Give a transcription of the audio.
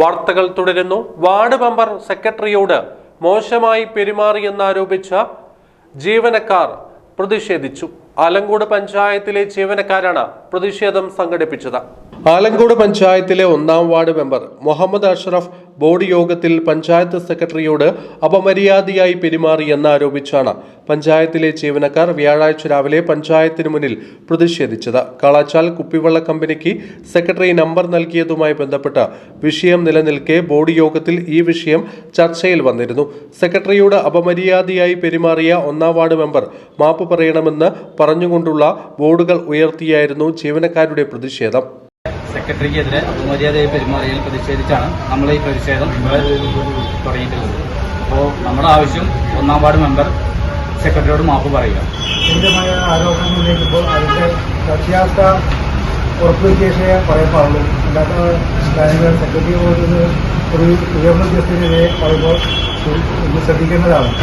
വാർത്തകൾ തുടരുന്നു. Ward member സെക്രട്ടറിയോട് മോശമായി പെരുമാറിയെന്നാരോപിച്ച ജീവനക്കാർ പ്രതിഷേധിച്ചു. ആലങ്കോട് പഞ്ചായത്തിലെ ജീവനക്കാരാണ് പ്രതിഷേധം സംഘടിപ്പിച്ചത്. ആലങ്കോട് പഞ്ചായത്തിലെ ഒന്നാം ward member Muhammad Ashraf board യോഗത്തിൽ പഞ്ചായത്ത് സെക്രട്ടറിയോട് അപമര്യാദയായി പെരുമാറിയെന്നാരോപിച്ചാണ് പഞ്ചായത്തിലെ ജീവനക്കാർ വ്യാഴാഴ്ച രാവിലെ പഞ്ചായത്തിനു മുന്നിൽ പ്രതിഷേധിച്ചത്. കളാച്ചാൽ കുപ്പിവെള്ള കമ്പനിക്ക് സെക്രട്ടറി നമ്പർ നൽകിയതുമായി ബന്ധപ്പെട്ട് വിഷയം നിലനിൽക്കെ ബോർഡ് യോഗത്തിൽ ഈ വിഷയം ചർച്ചയിൽ വന്നിരുന്നു. സെക്രട്ടറിയോട് അപമര്യാദയായി പെരുമാറിയ ഒന്നാം വാർഡ് മെമ്പർ മാപ്പ് പറയണമെന്ന് പറഞ്ഞുകൊണ്ടുള്ള ബോർഡുകൾ ഉയർത്തിയായിരുന്നു ജീവനക്കാരുടെ പ്രതിഷേധം. സെക്രട്ടറിക്കെതിരെ അപമര്യാദയായി പെരുമാറിയതിൽ പ്രതിഷേധിച്ചാണ് നമ്മൾ ഈ പ്രതിഷേധം തുടങ്ങിയിട്ടുള്ളത്. അപ്പോൾ നമ്മുടെ ആവശ്യം ഒന്നാം വാർഡ് മെമ്പർ സെക്രട്ടറിയോട് മാപ്പ് പറയുക. സെക്രട്ടറി ഒരു ഉയർന്ന ഉദ്യോഗസ്ഥനെതിരെ പറയുമ്പോൾ ശ്രദ്ധിക്കേണ്ടതാണ്.